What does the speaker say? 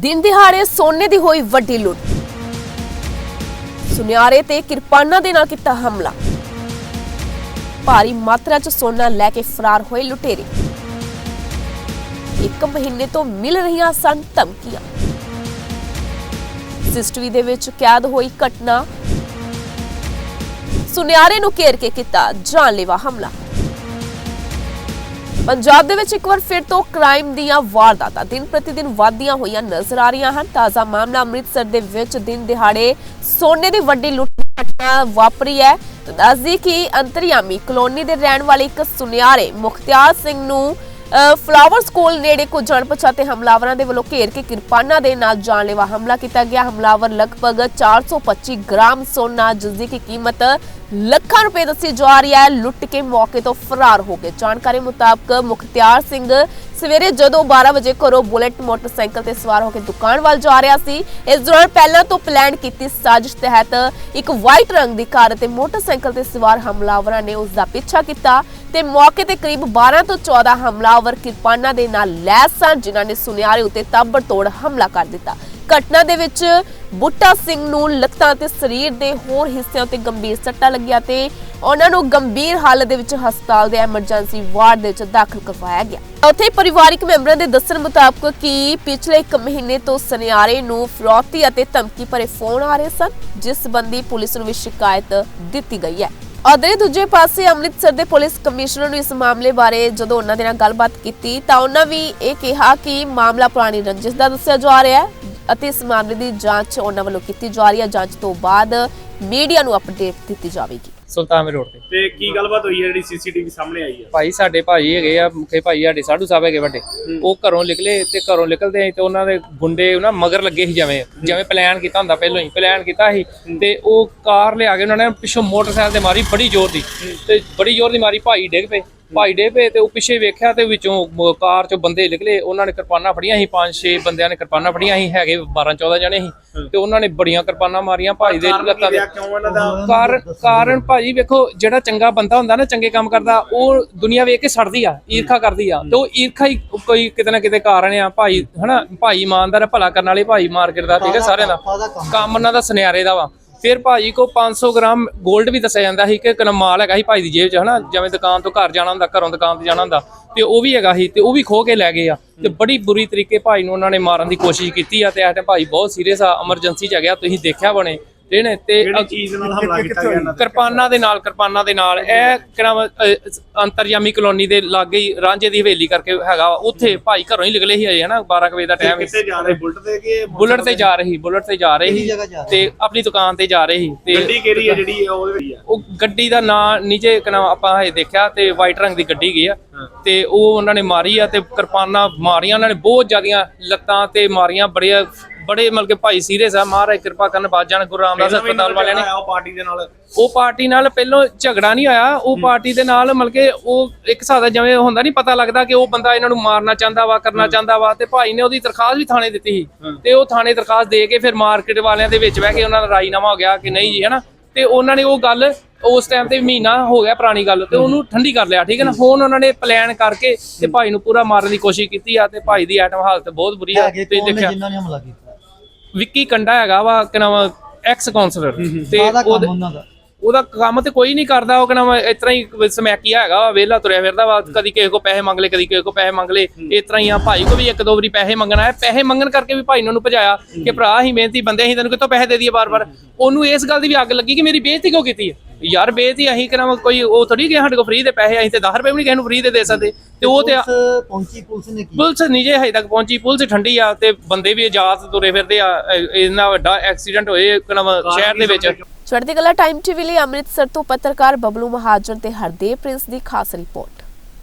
ਦਿਨ ਦਿਹਾੜੇ ਸੋਨੇ ਦੀ ਹੋਈ ਵੱਡੀ ਲੁੱਟ। ਸੁਨਿਆਰੇ ਤੇ ਕਿਰਪਾਨਾਂ ਦੇ ਨਾਲ ਕੀਤਾ ਹਮਲਾ। ਭਾਰੀ ਮਾਤਰਾ 'ਚ ਸੋਨਾ ਲੈ ਕੇ ਫਰਾਰ ਹੋਏ ਲੁਟੇਰੇ। ਇੱਕ ਮਹੀਨੇ ਤੋਂ ਮਿਲ ਰਹੀਆਂ ਸਨ ਧਮਕੀਆਂ। ਸਿਸਟਰੀ ਦੇ ਵਿੱਚ ਕੈਦ ਹੋਈ ਘਟਨਾ। ਸੁਨਿਆਰੇ ਨੂੰ ਘੇਰ ਕੇ ਕੀਤਾ ਜਾਨਲੇਵਾ ਹਮਲਾ। ਪੰਜਾਬ ਦੇ ਵਿੱਚ ਇੱਕ ਵਾਰ ਫਿਰ ਤੋਂ ਕ੍ਰਾਈਮ ਦੀਆਂ ਵਾਰਦਾਤਾਂ ਦਿਨ ਪ੍ਰਤੀ ਦਿਨ ਵਧਦੀਆਂ ਹੋਈਆਂ ਨਜ਼ਰ ਆ ਰਹੀਆਂ ਹਨ। ਤਾਜ਼ਾ ਮਾਮਲਾ ਅੰਮ੍ਰਿਤਸਰ ਦੇ ਵਿੱਚ ਦਿਨ ਦਿਹਾੜੇ ਸੋਨੇ ਦੀ ਵੱਡੀ ਲੁੱਟ ਘਟਨਾ ਵਾਪਰੀ ਹੈ। ਦੱਸਦੀ ਕਿ ਅੰਤਰਯਾਮੀ ਕਲੋਨੀ ਦੇ ਰਹਿਣ ਵਾਲੇ ਇੱਕ ਸੁਨਿਆਰੇ ਮੁਖਤਿਆਰ ਸਿੰਘ ਨੂੰ ਫਲਾਵਰ ਸਕੂਲ ਨੇੜੇ ਕੁਝ ਅਣਪਛਾਤੇ ਹਮਲਾਵਰਾਂ ਦੇ ਵੱਲੋਂ ਘੇਰ ਕੇ ਕਿਰਪਾਨਾਂ ਦੇ ਨਾਲ ਜਾਨਲੇਵਾ ਹਮਲਾ ਕੀਤਾ ਗਿਆ। ਹਮਲਾਵਰ ਲਗਭਗ 425 ਗ੍ਰਾਮ ਸੋਨਾ ਜਿਸ ਦੀ ਕੀ ਕੀਮਤ ਲੱਖਾਂ ਰੁਪਏ ਦੱਸੀ ਜਾ ਰਹੀ ਹੈ। ਲੁੱਟ ਕੇ ਮੌਕੇ ਤੋਂ ਫਰਾਰ ਹੋ ਗਏ। ਜਾਣਕਾਰੀ ਮੁਤਾਬਕ ਮੁਖਤਿਆਰ ਸਿੰਘ ਸਵੇਰੇ ਜਦੋਂ 12 ਵਜੇ ਘਰੋਂ ਬੁਲਟ ਮੋਟਰਸਾਈਕਲ ਤੇ ਸਵਾਰ ਹੋ ਕੇ ਦੁਕਾਨ ਵੱਲ ਜਾ ਰਿਹਾ ਸੀ, ਇਸ ਦੌਰਾਨ ਪਹਿਲਾਂ ਤੋਂ ਪਲਾਨ ਕੀਤੀ ਸਾਜ਼ਿਸ਼ ਤਹਿਤ ਇੱਕ ਵਾਈਟ ਰੰਗ ਦੀ ਕਾਰ ਤੇ ਮੋਟਰਸਾਈਕਲ ਤੇ ਸਵਾਰ ਹਮਲਾਵਰਾਂ ਨੇ ਉਸ ਦਾ ਪਿੱਛਾ ਕੀਤਾ ਤੇ ਮੌਕੇ ਤੇ ਕਰੀਬ 12 ਤੋਂ 14 ਹਮਲਾਵਰ ਕਿਰਪਾਨਾਂ ਦੇ ਨਾਲ ਲੈਸ ਸਨ, ਜਿਨ੍ਹਾਂ ਨੇ ਸੁਨਿਆਰੇ ਉੱਤੇ ਤਾਬੜਤੋੜ ਹਮਲਾ ਕਰ ਦਿੱਤਾ। ਘਟਨਾ ਦੇ ਵਿੱਚ ਬੁੱਟਾ ਸਿੰਘ ਨੂੰ ਲੱਤਾਂ ਤੇ ਸਰੀਰ ਦੇ ਹੋਰ ਹਿੱਸਿਆਂ ਤੇ ਗੰਭੀਰ ਸੱਟਾਂ ਲੱਗੀਆਂ ਤੇ ਉਹਨਾਂ ਨੂੰ ਗੰਭੀਰ ਹਾਲਤ ਦੇ ਵਿੱਚ ਹਸਪਤਾਲ ਦੇ ਐਮਰਜੈਂਸੀ ਵਾਰਡ ਦੇ ਵਿੱਚ ਦਾਖਲ ਕਰਵਾਇਆ ਗਿਆ। ਉੱਥੇ ਪਰਿਵਾਰਿਕ ਮੈਂਬਰਾਂ ਦੇ ਦੱਸਣ ਮੁਤਾਬਕ ਕਿ ਪਿਛਲੇ 1 ਮਹੀਨੇ ਤੋਂ ਸੁਨਿਆਰੇ ਨੂੰ ਫਰੌਤੀ ਅਤੇ ਧਮਕੀ ਭਰੇ ਫੋਨ ਆ ਰਹੇ ਸਨ, ਜਿਸ ਸੰਬੰਧੀ ਪੁਲਿਸ ਨੂੰ ਵੀ ਸ਼ਿਕਾਇਤ ਦਿੱਤੀ ਗਈ ਹੈ। ਅਦੇ ਦੂਜੇ ਪਾਸੇ ਅੰਮ੍ਰਿਤਸਰ ਦੇ ਪੁਲਿਸ ਕਮਿਸ਼ਨਰ ਨੂੰ ਇਸ ਮਾਮਲੇ ਬਾਰੇ ਜਦੋਂ ਉਹਨਾਂ ਦੇ ਨਾਲ ਗੱਲਬਾਤ ਕੀਤੀ ਤਾਂ ਉਹਨਾਂ ਵੀ ਇਹ ਕਿਹਾ ਕਿ ਮਾਮਲਾ ਪੁਰਾਣੀ ਰੰਜਿਸ਼ ਦਾ ਦੱਸਿਆ ਜਾ ਰਿਹਾ ਹੈ ਅਤੇ ਇਸ ਮਾਮਲੇ ਦੀ ਜਾਂਚ ਉਹਨਾਂ ਵੱਲੋਂ ਕੀਤੀ ਜਾ ਰਹੀ ਹੈ। ਜਾਂਚ ਤੋਂ ਬਾਅਦ ਮੀਡੀਆ ਨੂੰ ਅਪਡੇਟ ਦਿੱਤੀ ਜਾਵੇਗੀ। ਸੁਲਤਾਨਵੇਂ ਰੋਡ ਤੇ। ਤੇ ਕੀ ਗੱਲਬਾਤ ਹੋਈ ਹੈ ਜਿਹੜੀ ਸੀਸੀਟੀਵੀ ਸਾਹਮਣੇ ਆਈ ਹੈ? ਭਾਈ ਸਾਡੇ ਭਾਜੀ ਹੈਗੇ ਆ ਮੁਖੇ ਭਾਈ ਸਾਡੇ ਸਾਧੂ ਸਾਹਿਬ ਹੈਗੇ ਵੱਡੇ। ਉਹ ਘਰੋਂ ਨਿਕਲੇ ਤੇ ਘਰੋਂ ਨਿਕਲਦੇ ਤੇ ਉਹਨਾਂ ਦੇ ਗੁੰਡੇ ਨਾ ਮਗਰ ਲੱਗੇ ਸੀ ਜਿਵੇਂ। ਜਿਵੇਂ ਪਲਾਨ ਕੀਤਾ ਹੁੰਦਾ ਪਹਿਲਾਂ ਹੀ ਪਲਾਨ ਕੀਤਾ ਸੀ। ਤੇ ਉਹ ਕਾਰ ਲਿਆ ਕੇ ਉਹਨਾਂ ਨੇ ਪਿੱਛੋਂ ਮੋਟਰਸਾਈਕਲ ਤੇ ਮਾਰੀ ਬੜੀ ਜ਼ੋਰ ਦੀ। ਤੇ ਬੜੀ ਜ਼ੋਰ ਦੀ ਮਾਰੀ ਭਾਈ ਡਿੱਗ ਪਏ। ਭਾਈ ਡਿੱਗ ਪਏ ਤੇ ਉਹ ਪਿੱਛੇ ਵੇਖਿਆ ਤੇ ਵਿੱਚੋਂ ਕਾਰ ਚੋਂ ਬੰਦੇ ਨਿਕਲੇ ਉਹਨਾਂ ਨੇ ਕਿਰਪਾਨਾਂ ਫੜੀਆਂ ਸੀ ਪੰਜ ਛੇ ਬੰਦਿਆਂ ਨੇ ਕਿਰਪਾਨਾਂ ਫੜੀਆਂ ਸੀ ਹੈਗੇ 12 14 ਜਣੇ ਸੀ। ਤੇ ਉਹਨਾਂ ਨੇ ਬੜੀਆਂ ਕਿਰਪਾਨਾਂ ਮਾਰੀਆਂ ਭਾਈ ਦੇ ਲੱਤਾਂ ਦਾ? ਕਾਰਨ ਕਾਰਨ ਭਾਜੀ ਵੇਖੋ ਜਿਹੜਾ ਚੰਗਾ ਬੰਦਾ ਹੁੰਦਾ ਨਾ ਚੰਗੇ ਕੰਮ ਕਰਦਾ ਉਹ ਦੁਨੀਆ ਵੇਖ ਕੇ ਸੜਦੀ ਆ ਈਰਖਾ ਕਰਦੀ ਆ। ਤੇ ਉਹ ਈਰਖਾ ਹੀ ਕੋਈ ਕਿਤੇ ਨਾ ਕਿਤੇ ਕਾਰਨ ਆ ਭਾਈ ਹਨਾ? ਭਾਈ ਇਮਾਨਦਾਰ ਭਲਾ ਕਰਨ ਵਾਲੇ ਭਾਈ ਮਾਰਕੀਟ ਦਾ ਠੀਕ ਹੈ ਸਾਰਿਆਂ ਦਾ। ਕੰਮ ਉਹਨਾਂ ਦਾ ਸੁਨਿਆਰੇ ਦਾ ਵਾ। ਫਿਰ ਭਾਜੀ ਕੋ 500 ਗ੍ਰਾਮ 골ਡ ਵੀ ਦੱਸਿਆ ਜਾਂਦਾ ਸੀ ਕਿ ਕਨ ਮਾਲ ਹੈਗਾ ਸੀ ਭਾਈ ਦੀ ਜੇਬ 'ਚ ਹਨਾ? ਜਿਵੇਂ ਦੁਕਾਨ ਤੋਂ ਘਰ ਜਾਣਾ ਹੁੰਦਾ ਘਰੋਂ ਦੁਕਾਨ ਤੇ ਜਾਣਾ ਹੁੰਦਾ ਤੇ ਉਹ ਵੀ ਹੈਗਾ ਸੀ ਤੇ ਉਹ ਵੀ ਖੋ ਕੇ ਲੈ ਗਏ ਆ। ਤੇ ਬੜੀ ਬੁਰੀ ਤਰੀਕੇ ਭਾਈ ਨੂੰ ਉਹਨਾਂ ਨੇ ਮਾਰਨ ਦੀ ਕੋਸ਼ਿਸ਼ ਕੀਤੀ ਆ ਤੇ ਇਹ ਟਾਈਮ ਭਾਈ ਬਹੁਤ ਸੀਰੀਅਸ ਆ ਐਮਰਜੈਂਸੀ 'ਚ ਹੈਗਾ ਤੁਸੀਂ ਦੇਖਿਆ ਬਣੇ ਨੇ ਤੇ ਜਿਹੜੀ ਚੀਜ਼ ਨਾਲ ਹਮਲਾ ਕੀਤਾ ਗਿਆ ਇਹਨਾਂ ਤੇ? ਕਿਰਪਾਨਾਂ ਦੇ ਨਾਲ ਕਿਰਪਾਨਾਂ ਦੇ ਨਾਲ। ਇਹ ਕਿਹੜਾ ਅੰਤਰਯਾਮੀ ਕਲੋਨੀ ਦੇ ਲਾਗੇ ਹੀ ਰਾਂਝੇ ਦੀ ਹਵੇਲੀ ਕਰਕੇ ਹੈਗਾ ਵਾ। ਉੱਥੇ ਭਾਈ ਘਰੋਂ ਹੀ ਨਿਕਲੇ ਸੀ ਅਜੇ ਹਨਾ 12 ਕੁ ਵਜੇ ਦਾ ਟਾਈਮ ਕਿੱਥੇ ਜਾ ਰਹੇ? ਬੁਲਟ ਤੇ ਕਿ ਬੁਲਟ ਤੇ ਜਾ ਰਹੀ ਬੁਲਟ ਤੇ ਜਾ ਰਹੀ ਸੀ ਤੇ ਆਪਣੀ ਦੁਕਾਨ ਤੇ ਜਾ ਰਹੀ ਸੀ ਤੇ ਗੱਡੀ ਕਿਹੜੀ ਹੈ ਜਿਹੜੀ ਉਹਦੇ ਵਿੱਚ ਉਹ ਗੱਡੀ ਦਾ ਨਾਂ ਨੀਚੇ ਕਨਾ ਆਪਾਂ ਹਜੇ ਦੇਖਿਆ ਤੇ ਵਾਈਟ ਰੰਗ ਦੀ ਗੱਡੀ ਗਈ ਆ। ਤੇ ਉਹ ਉਹਨਾਂ ਨੇ ਮਾਰੀ ਆ ਤੇ ਕਿਰਪਾਨਾਂ ਮਾਰੀਆਂ ਉਹਨਾਂ ਨੇ ਬਹੁਤ ਜ਼ਿਆਦੀਆਂ ਲੱਤਾਂ ਤੇ ਮਾਰੀਆਂ ਬੜੇ ਬੜੇ ਮਤਲਬ ਕਿ ਭਾਈ ਸੀਰੀਅਸ ਆ ਮਹਾਰਾਜ ਕਿਰਪਾ ਕਰਨ ਬਾਜ ਜਾਣ ਗੁਰੂ ਰਾਮਦਾਸ ਹਸਪਤਾਲ ਵਾਲਿਆਂ ਨੇ। ਉਹ ਪਾਰਟੀ ਦੇ ਨਾਲ? ਉਹ ਪਾਰਟੀ ਨਾਲ ਪਹਿਲਾਂ ਝਗੜਾ ਨਹੀਂ ਆਇਆ ਉਹ ਪਾਰਟੀ ਦੇ ਨਾਲ ਮਤਲਬ ਕਿ ਉਹ ਇੱਕ ਹਿਸਾਬ ਦਾ ਜਿਵੇਂ ਹੁੰਦਾ ਨਹੀਂ ਪਤਾ ਲੱਗਦਾ ਕਿ ਉਹ ਬੰਦਾ ਇਹਨਾਂ ਨੂੰ ਮਾਰਨਾ ਚਾਹੁੰਦਾ ਵਾ ਕਰਨਾ ਚਾਹੁੰਦਾ ਵਾ ਤੇ ਭਾਈ ਨੇ ਉਹਦੀ ਦਰਖਾਸਤ ਵੀ ਥਾਣੇ ਦਿੱਤੀ ਸੀ। ਤੇ ਉਹ ਥਾਣੇ ਦਰਖਾਸਤ ਦੇ ਕੇ ਫਿਰ ਮਾਰਕੀਟ ਵਾਲਿਆਂ ਦੇ ਵਿੱਚ ਬਹਿ ਕੇ ਉਹਨਾਂ ਦਾ ਰਾਜੀਨਾਮਾ ਹੋ ਗਿਆ ਕਿ ਨਹੀਂ ਜੀ ਹਨਾ? ਤੇ ਉਹਨਾਂ ਨੇ ਉਹ ਗੱਲ ਉਸ ਟਾਈਮ ਤੇ ਮਹੀਨਾ ਹੋ ਗਿਆ ਪੁਰਾਣੀ ਗੱਲ ਤੇ ਉਹਨੂੰ ਠੰਡੀ ਕਰ ਲਿਆ ਠੀਕ ਹੈ ਨਾ? ਹੁਣ ਉਹਨਾਂ ਨੇ ਪਲਾਨ ਕਰਕੇ ਤੇ ਭਾਈ ਨੂੰ ਪੂਰਾ ਮਾਰਨ ਦੀ ਕੋਸ਼ਿਸ਼ ਕੀਤੀ ਆ ਤੇ ਭਾਈ ਦੀ ਐਟਮ ਹਾਲਤ ਬਹੁਤ ਬੁਰੀ ਆ। ਤੁਸੀਂ ਦੇਖਿਆ? ਜਿਨ੍ਹਾਂ ਨੇ ਹਮਲਾ ਕੀਤਾ? ਵਿੱਕੀ ਕੰਡਾ ਹੈਗਾ ਵਾ ਕਿ ਨਾਮ ਐਕਸ ਕਾਉਂਸਲਰ ਤੇ ਉਹਦੇ- ਉਹਨਾਂ ਦਾ। ਉਹਦਾ ਕੰਮ ਤੇ ਕੋਈ ਨਹੀਂ ਕਰਦਾ ਉਹ ਕਹਿੰਦਾ ਇਸ ਤਰ੍ਹਾਂ ਹੀ ਸਮੈਕੀਆ ਹੈਗਾ ਵੇਲਾ ਤੁਰਿਆ ਫਿਰਦਾ ਵਾ ਕਦੀ ਕਿਸੇ ਕੋ ਪੈਸੇ ਮੰਗ ਲਏ ਕਦੀ ਕਿਸੇ ਕੋ ਪੈਸੇ ਮੰਗ ਲਏ ਇਸ ਤਰ੍ਹਾਂ ਹੀ ਆ ਭਾਈ ਕੋ ਵੀ ਇੱਕ ਦੋ ਵਾਰੀ ਪੈਸੇ ਮੰਗਣਾ ਹੈ ਪੈਸੇ ਮੰਗਣ ਕਰਕੇ ਵੀ ਭਾਈ ਨੇ ਉਹਨੂੰ ਭਜਾਇਆ ਕਿ ਭਰਾ ਹੀ ਮਿਹਨਤੀ ਬੰਦੇ ਅਸੀਂ ਤੈਨੂੰ ਕਿੱਥੋਂ ਪੈਸੇ ਦੇ ਦਈਏ ਬਾਰ-ਬਾਰ ਉਹਨੂੰ ਇਸ ਗੱਲ ਦੀ ਵੀ ਅੱਗ ਲੱਗੀ ਕਿ ਮੇਰੀ ਬੇਇੱਜ਼ਤੀ ਕਿਉਂ ਕੀਤੀ ਹੈ? ਯਾਰ ਬੇਇੱਜ਼ਤੀ ਅਸੀਂ ਕਿਹਨਾਂ ਕੋਈ ਉਹ ਥੋੜੀ ਕਿ ਸਾਡੇ ਕੋਲ ਫ੍ਰੀ ਦੇ ਪੈਸੇ ਅਸੀਂ ਤੇ 10 ਰੁਪਏ ਵੀ ਨਹੀਂ ਕਿਸੇ ਨੂੰ ਫ੍ਰੀ ਦੇ ਦੇ ਸਕਦੇ। ਤੇ ਉਹ ਤੇ ਪਹੁੰਚੀ ਪੁਲਿਸ ਨੇ ਕੀ ਪੁਲਿਸ ਨੀਜੇ ਹਜੇ ਤੱਕ ਪਹੁੰਚੀ ਪੁਲਿਸ ਠੰਡੀ ਆ ਤੇ ਬੰਦੇ ਵੀ ਆਜ਼ਾਦ ਤੁਰੇ ਫਿਰਦੇ ਆ ਇੰਨਾ ਵੱਡਾ ਐਕਸੀਡੈਂਟ ਹੋਏ ਕਿਹਨਾਂ ਸ਼ਹਿਰ ਦੇ ਵਿੱਚ। ਚੜ੍ਹਦੀ ਕਲਾ ਟਾਈਮ ਟੀਵੀ ਲਈ ਅੰਮ੍ਰਿਤਸਰ ਤੋਂ ਪੱਤਰਕਾਰ ਬਬਲੂ ਮਹਾਜਨ ਤੇ ਹਰਦੇਵ ਪ੍ਰਿੰਸ ਦੀ ਖਾਸ ਰਿਪੋਰਟ।